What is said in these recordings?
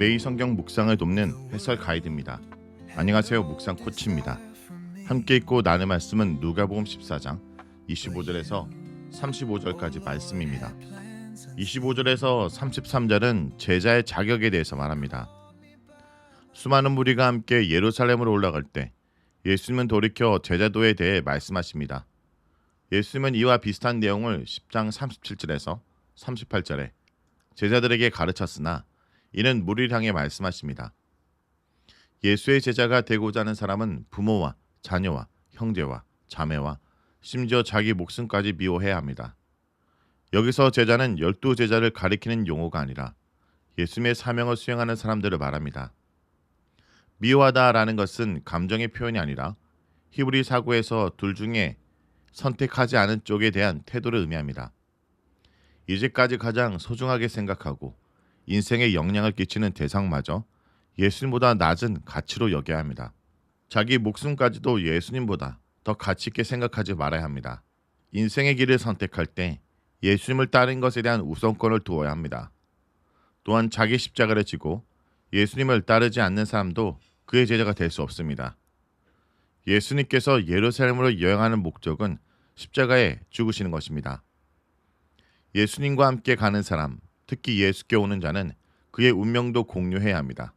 매일 성경 묵상을 돕는 해설 가이드입니다. 안녕하세요. 묵상 코치입니다. 함께 읽고 나눌 말씀은 누가복음 14장 25절에서 35절까지 말씀입니다. 25절에서 33절은 제자의 자격에 대해서 말합니다. 수많은 무리가 함께 예루살렘으로 올라갈 때 예수님은 돌이켜 제자도에 대해 말씀하십니다. 예수님은 이와 비슷한 내용을 10장 37절에서 38절에 제자들에게 가르쳤으나 이는 무리를 향해 말씀하십니다. 예수의 제자가 되고자 하는 사람은 부모와 자녀와 형제와 자매와 심지어 자기 목숨까지 미워해야 합니다. 여기서 제자는 열두 제자를 가리키는 용어가 아니라 예수님의 사명을 수행하는 사람들을 말합니다. 미워하다라는 것은 감정의 표현이 아니라 히브리 사고에서 둘 중에 선택하지 않은 쪽에 대한 태도를 의미합니다. 이제까지 가장 소중하게 생각하고 인생에 영향을 끼치는 대상마저 예수님보다 낮은 가치로 여겨야 합니다. 자기 목숨까지도 예수님보다 더 가치 있게 생각하지 말아야 합니다. 인생의 길을 선택할 때 예수님을 따른 것에 대한 우선권을 두어야 합니다. 또한 자기 십자가를 지고 예수님을 따르지 않는 사람도 그의 제자가 될 수 없습니다. 예수님께서 예루살렘으로 여행하는 목적은 십자가에 죽으시는 것입니다. 예수님과 함께 가는 사람, 특히 예수께 오는 자는 그의 운명도 공유해야 합니다.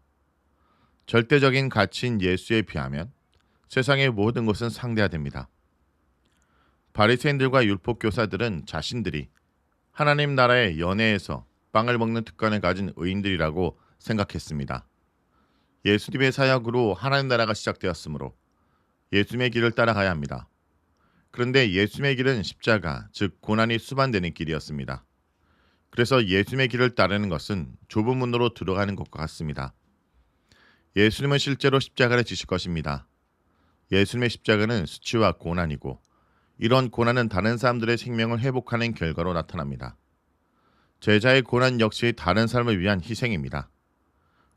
절대적인 가치인 예수에 비하면 세상의 모든 것은 상대화됩니다. 바리새인들과 율법 교사들은 자신들이 하나님 나라의 연회에서 빵을 먹는 특권을 가진 의인들이라고 생각했습니다. 예수님의 사역으로 하나님 나라가 시작되었으므로 예수님의 길을 따라가야 합니다. 그런데 예수님의 길은 십자가, 즉 고난이 수반되는 길이었습니다. 그래서 예수님의 길을 따르는 것은 좁은 문으로 들어가는 것과 같습니다. 예수님은 실제로 십자가를 지실 것입니다. 예수님의 십자가는 수치와 고난이고 이런 고난은 다른 사람들의 생명을 회복하는 결과로 나타납니다. 제자의 고난 역시 다른 삶을 위한 희생입니다.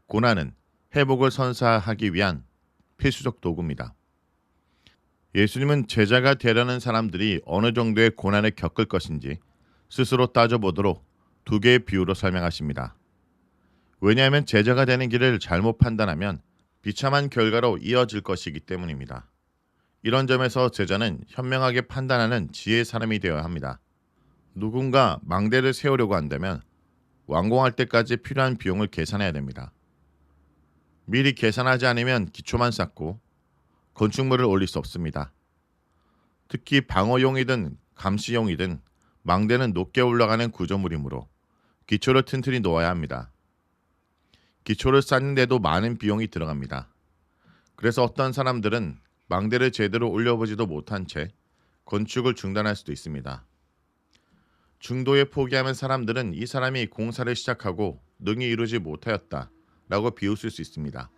고난은 회복을 선사하기 위한 필수적 도구입니다. 예수님은 제자가 되려는 사람들이 어느 정도의 고난을 겪을 것인지 스스로 따져보도록 두 개의 비유로 설명하십니다. 왜냐하면 제자가 되는 길을 잘못 판단하면 비참한 결과로 이어질 것이기 때문입니다. 이런 점에서 제자는 현명하게 판단하는 지혜의 사람이 되어야 합니다. 누군가 망대를 세우려고 한다면 완공할 때까지 필요한 비용을 계산해야 됩니다. 미리 계산하지 않으면 기초만 쌓고 건축물을 올릴 수 없습니다. 특히 방어용이든 감시용이든 망대는 높게 올라가는 구조물이므로 기초를 튼튼히 놓아야 합니다. 기초를 쌓는데도 많은 비용이 들어갑니다. 그래서 어떤 사람들은 망대를 제대로 올려보지도 못한 채 건축을 중단할 수도 있습니다. 중도에 포기하면 사람들은 이 사람이 공사를 시작하고 능히 이루지 못하였다 라고 비웃을 수 있습니다.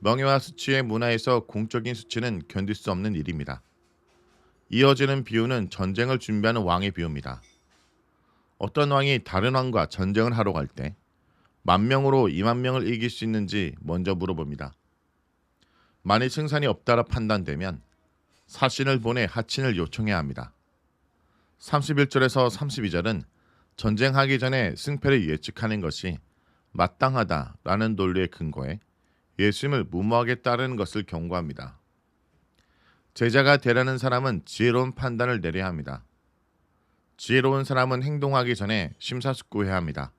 명예와 수치의 문화에서 공적인 수치는 견딜 수 없는 일입니다. 이어지는 비유는 전쟁을 준비하는 왕의 비유입니다. 어떤 왕이 다른 왕과 전쟁을 하러 갈 때 만 명으로 2만 명을 이길 수 있는지 먼저 물어봅니다. 만일 승산이 없다라 판단되면 사신을 보내 하친을 요청해야 합니다. 31절에서 32절은 전쟁하기 전에 승패를 예측하는 것이 마땅하다라는 논리의 근거에 예수님을 무모하게 따르는 것을 경고합니다. 제자가 되려는 사람은 지혜로운 판단을 내려야 합니다. 지혜로운 사람은 행동하기 전에 심사숙고해야 합니다.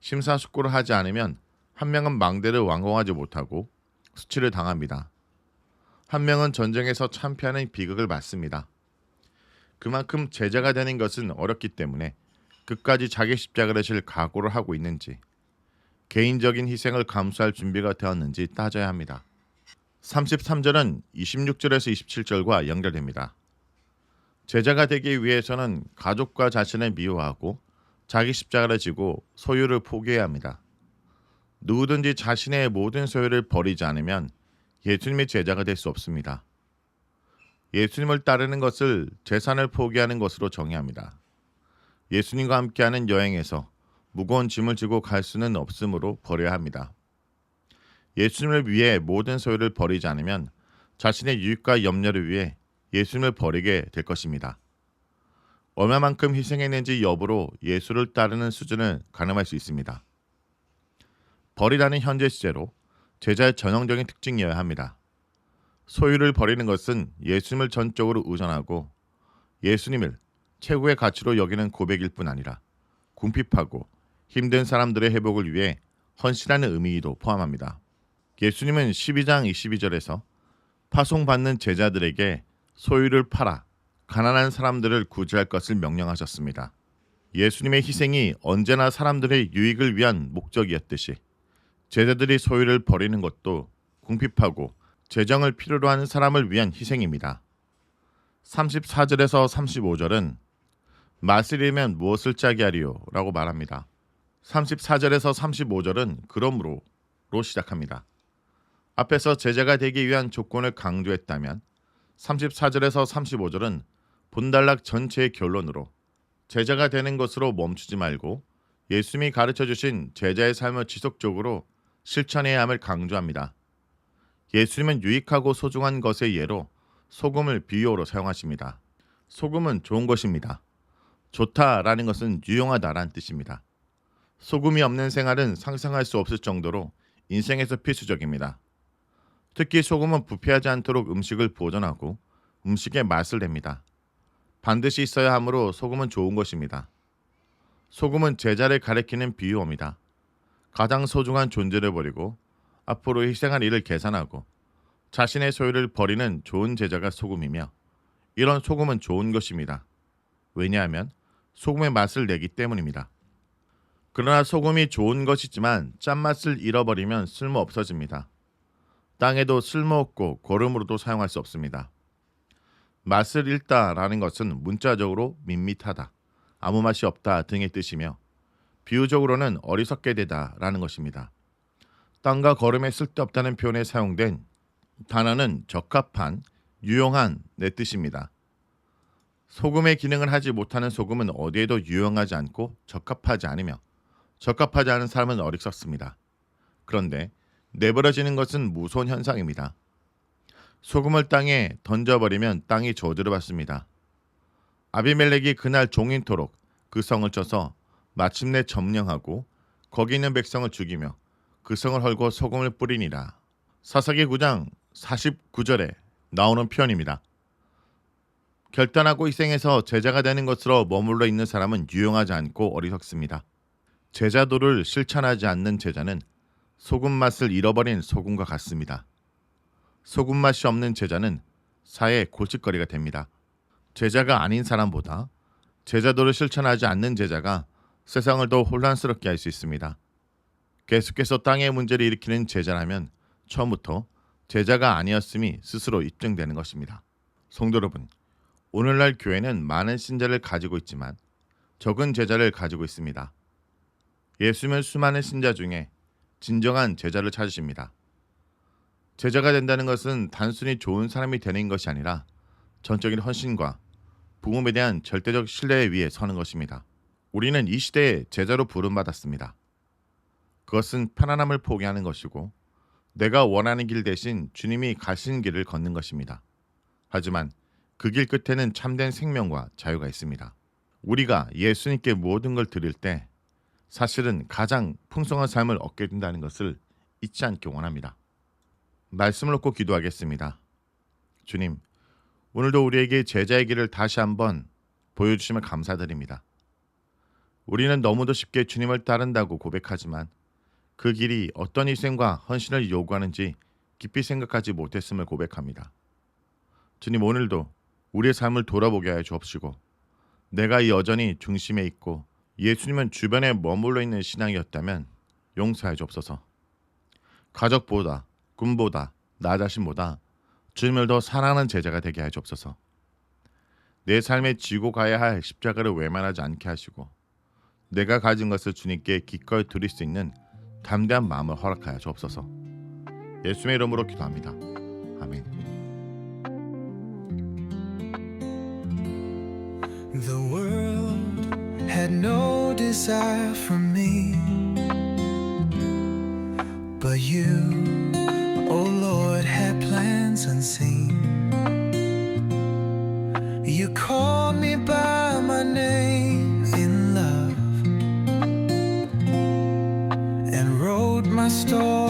심사숙고를 하지 않으면 한 명은 망대를 완공하지 못하고 수치를 당합니다. 한 명은 전쟁에서 참패하는 비극을 맞습니다. 그만큼 제자가 되는 것은 어렵기 때문에 끝까지 자기 십자가를 질 각오를 하고 있는지 개인적인 희생을 감수할 준비가 되었는지 따져야 합니다. 33절은 26절에서 27절과 연결됩니다. 제자가 되기 위해서는 가족과 자신을 미워하고 자기 십자가를 지고 소유를 포기해야 합니다. 누구든지 자신의 모든 소유를 버리지 않으면 예수님의 제자가 될 수 없습니다. 예수님을 따르는 것을 재산을 포기하는 것으로 정의합니다. 예수님과 함께하는 여행에서 무거운 짐을 지고 갈 수는 없으므로 버려야 합니다. 예수님을 위해 모든 소유를 버리지 않으면 자신의 유익과 염려를 위해 예수님을 버리게 될 것입니다. 얼마만큼 희생했는지 여부로 예수를 따르는 수준을 가늠할 수 있습니다. 버리라는 현재 시제로 제자의 전형적인 특징이어야 합니다. 소유를 버리는 것은 예수님을 전적으로 의존하고 예수님을 최고의 가치로 여기는 고백일 뿐 아니라 궁핍하고 힘든 사람들의 회복을 위해 헌신하는 의미도 포함합니다. 예수님은 12장 22절에서 파송받는 제자들에게 소유를 팔아 가난한 사람들을 구제할 것을 명령하셨습니다. 예수님의 희생이 언제나 사람들의 유익을 위한 목적이었듯이 제자들이 소유를 버리는 것도 궁핍하고 재정을 필요로 하는 사람을 위한 희생입니다. 34절에서 35절은 맛을 잃으면 무엇을 짜게 하리요? 라고 말합니다. 34절에서 35절은 그러므로로 시작합니다. 앞에서 제자가 되기 위한 조건을 강조했다면 34절에서 35절은 본단락 전체의 결론으로 제자가 되는 것으로 멈추지 말고 예수님이 가르쳐 주신 제자의 삶을 지속적으로 실천해야 함을 강조합니다. 예수님은 유익하고 소중한 것의 예로 소금을 비유어로 사용하십니다. 소금은 좋은 것입니다. 좋다라는 것은 유용하다라는 뜻입니다. 소금이 없는 생활은 상상할 수 없을 정도로 인생에서 필수적입니다. 특히 소금은 부패하지 않도록 음식을 보존하고 음식의 맛을 냅니다. 반드시 있어야 하므로 소금은 좋은 것입니다. 소금은 제자를 가리키는 비유어입니다. 가장 소중한 존재를 버리고 앞으로 희생할 일을 계산하고 자신의 소유를 버리는 좋은 제자가 소금이며 이런 소금은 좋은 것입니다. 왜냐하면 소금의 맛을 내기 때문입니다. 그러나 소금이 좋은 것이지만 짠맛을 잃어버리면 쓸모 없어집니다. 땅에도 쓸모없고 거름으로도 사용할 수 없습니다. 맛을 잃다라는 것은 문자적으로 밋밋하다, 아무 맛이 없다 등의 뜻이며 비유적으로는 어리석게 되다라는 것입니다. 땅과 거름에 쓸데없다는 표현에 사용된 단어는 적합한, 유용한 내 뜻입니다. 소금의 기능을 하지 못하는 소금은 어디에도 유용하지 않고 적합하지 않으며 적합하지 않은 사람은 어리석습니다. 그런데 내버려지는 것은 무서운 현상입니다. 소금을 땅에 던져버리면 땅이 저주를 받습니다. 아비멜렉이 그날 종인토록 그 성을 쳐서 마침내 점령하고 거기 있는 백성을 죽이며 그 성을 헐고 소금을 뿌리니라. 사사기 9장 49절에 나오는 표현입니다. 결단하고 희생해서 제자가 되는 것으로 머물러 있는 사람은 유용하지 않고 어리석습니다. 제자도를 실천하지 않는 제자는 소금 맛을 잃어버린 소금과 같습니다. 소금 맛이 없는 제자는 사회 골칫거리가 됩니다. 제자가 아닌 사람보다 제자도를 실천하지 않는 제자가 세상을 더 혼란스럽게 할 수 있습니다. 계속해서 땅의 문제를 일으키는 제자라면 처음부터 제자가 아니었음이 스스로 입증되는 것입니다. 성도 여러분, 오늘날 교회는 많은 신자를 가지고 있지만 적은 제자를 가지고 있습니다. 예수님은 수많은 신자 중에 진정한 제자를 찾으십니다. 제자가 된다는 것은 단순히 좋은 사람이 되는 것이 아니라 전적인 헌신과 복음에 대한 절대적 신뢰에 위해 서는 것입니다. 우리는 이 시대에 제자로 부름받았습니다. 그것은 편안함을 포기하는 것이고 내가 원하는 길 대신 주님이 가신 길을 걷는 것입니다. 하지만 그 길 끝에는 참된 생명과 자유가 있습니다. 우리가 예수님께 모든 걸 드릴 때 사실은 가장 풍성한 삶을 얻게 된다는 것을 잊지 않기 원합니다. 말씀을 놓고 기도하겠습니다. 주님, 오늘도 우리에게 제자의 길을 다시 한번 보여주시면 감사드립니다. 우리는 너무도 쉽게 주님을 따른다고 고백하지만 그 길이 어떤 희생과 헌신을 요구하는지 깊이 생각하지 못했음을 고백합니다. 주님 오늘도 우리의 삶을 돌아보게 하여 주옵시고 내가 여전히 중심에 있고 예수님은 주변에 머물러 있는 신앙이었다면 용서해 주옵소서. 가족보다 꿈보다 나 자신보다 주님을 더 사랑하는 제자가 되게 하여 주옵소서. 내 삶에 지고 가야 할 십자가를 외면하지 않게 하시고 내가 가진 것을 주님께 기꺼이 드릴 수 있는 담대한 마음을 허락하여 주옵소서. 예수의 이름으로 기도합니다. 아멘. Had no desire for me, but you, oh Lord, had plans unseen. You called me by my name in love and wrote my story